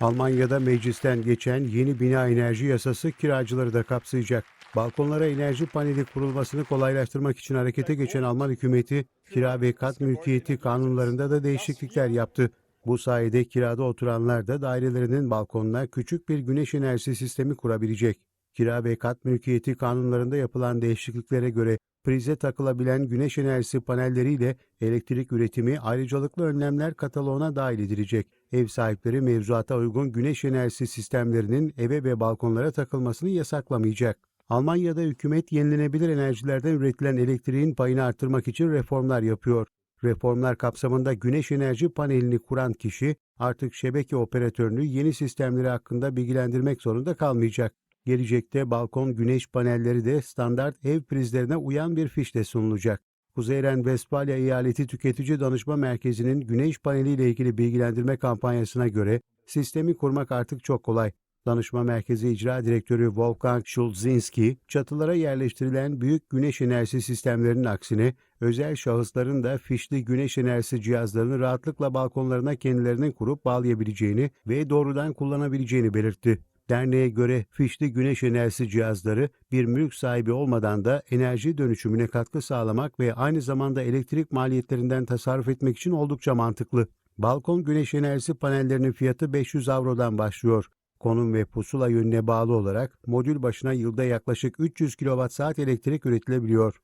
Almanya'da meclisten geçen yeni bina enerji yasası kiracıları da kapsayacak. Balkonlara enerji paneli kurulmasını kolaylaştırmak için harekete geçen Alman hükümeti kira ve kat mülkiyeti kanunlarında da değişiklikler yaptı. Bu sayede kirada oturanlar da dairelerinin balkonuna küçük bir güneş enerjisi sistemi kurabilecek. Kira ve kat mülkiyeti kanunlarında yapılan değişikliklere göre prize takılabilen güneş enerjisi panelleriyle elektrik üretimi ayrıcalıklı önlemler kataloğuna dahil edilecek. Ev sahipleri mevzuata uygun güneş enerjisi sistemlerinin eve ve balkonlara takılmasını yasaklamayacak. Almanya'da hükümet yenilenebilir enerjilerden üretilen elektriğin payını artırmak için reformlar yapıyor. Reformlar kapsamında güneş enerji panelini kuran kişi artık şebeke operatörünü yeni sistemleri hakkında bilgilendirmek zorunda kalmayacak. Gelecekte balkon güneş panelleri de standart ev prizlerine uyan bir fişle sunulacak. Kuzeyren Westfalia Eyaleti Tüketici Danışma Merkezi'nin güneş paneliyle ilgili bilgilendirme kampanyasına göre sistemi kurmak artık çok kolay. Danışma Merkezi İcra Direktörü Wolfgang Schulzinski, çatılara yerleştirilen büyük güneş enerjisi sistemlerinin aksine özel şahısların da fişli güneş enerjisi cihazlarını rahatlıkla balkonlarına kendilerinin kurup bağlayabileceğini ve doğrudan kullanabileceğini belirtti. Derneğe göre fişli güneş enerjisi cihazları bir mülk sahibi olmadan da enerji dönüşümüne katkı sağlamak ve aynı zamanda elektrik maliyetlerinden tasarruf etmek için oldukça mantıklı. Balkon güneş enerjisi panellerinin fiyatı 500 avrodan başlıyor. Konum ve pusula yönüne bağlı olarak modül başına yılda yaklaşık 300 kWh elektrik üretilebiliyor.